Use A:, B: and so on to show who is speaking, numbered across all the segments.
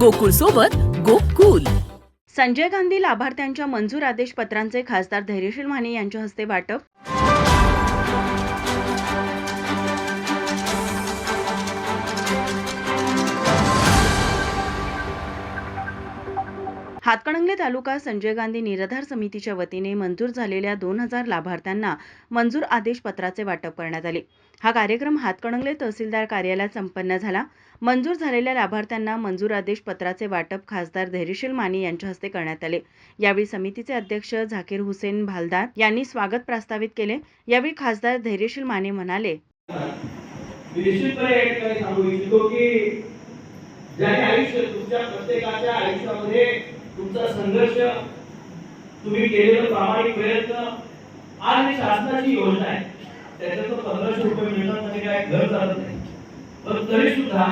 A: गोकुळ सोबत गोकुल.
B: संजय गांधी लाभार्थ्यांच्या मंजूर आदेश पत्रांचे खासदार धैर्यशील माने यांच्या हस्ते वाटप. हातकणंगले तालुका संजय गांधी निराधार समितीच्या वतीने मंजूर झालेल्या दोन हजार लाभार्थ्यांना मंजूर आदेश पत्राचे वाटप करण्यात आले. हा कार्यक्रम हातकणंगले तहसीलदार कार्यालयात संपन्न झाला. मंजूर झालेल्या लाभार्थ्यांना मंजूर आदेश पत्राचे वाटप खासदार धैर्यशील माने यांच्या हस्ते करण्यात आले. यावेळी समितीचे अध्यक्ष झाकीर हुसेन भालदार यांनी स्वागत प्रस्तावित केले. यावेळी खासदार धैर्यशील माने म्हणाले
C: ज्याने आयुष्य तुमच्या प्रत्येकाच्या आयुष्यामध्ये तुमचा संघर्ष तुम्ही केलेलं प्रामाणिक प्रयत्न आणि शासनाची योजना आहे. त्याच्यात पंधराशे रुपये मिळतात म्हणजे काय घर चालत नाही. पण तरी सुद्धा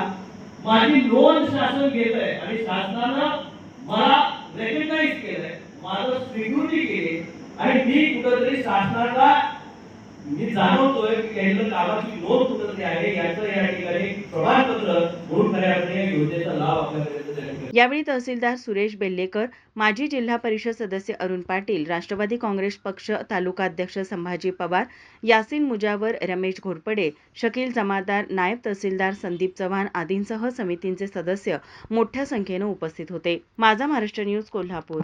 C: माझी लोन शासन घेत आहे आणि शासनानं मला रेकग्नाइज केलंय माझं स्वीकृती केली आणि मी कुठंतरी शासनाला मी जाणवतोय की कामाची नोंद कुठंतरी आहे. याचं या ठिकाणी प्रमाणपत्र म्हणून खऱ्या योजनेचा लाभ आपल्यापर्यंत
B: यावेळी तहसीलदार सुरेश बेल्लेकर माजी जिल्हा परिषद सदस्य अरुण पाटील राष्ट्रवादी काँग्रेस पक्ष तालुका अध्यक्ष संभाजी पवार यासिन मुजावर रमेश घोरपडे शकील जमादार नायब तहसीलदार संदीप चव्हाण आदींसह समितींचे सदस्य मोठ्या संख्येनं उपस्थित होते. माझा महाराष्ट्र न्यूज कोल्हापूर.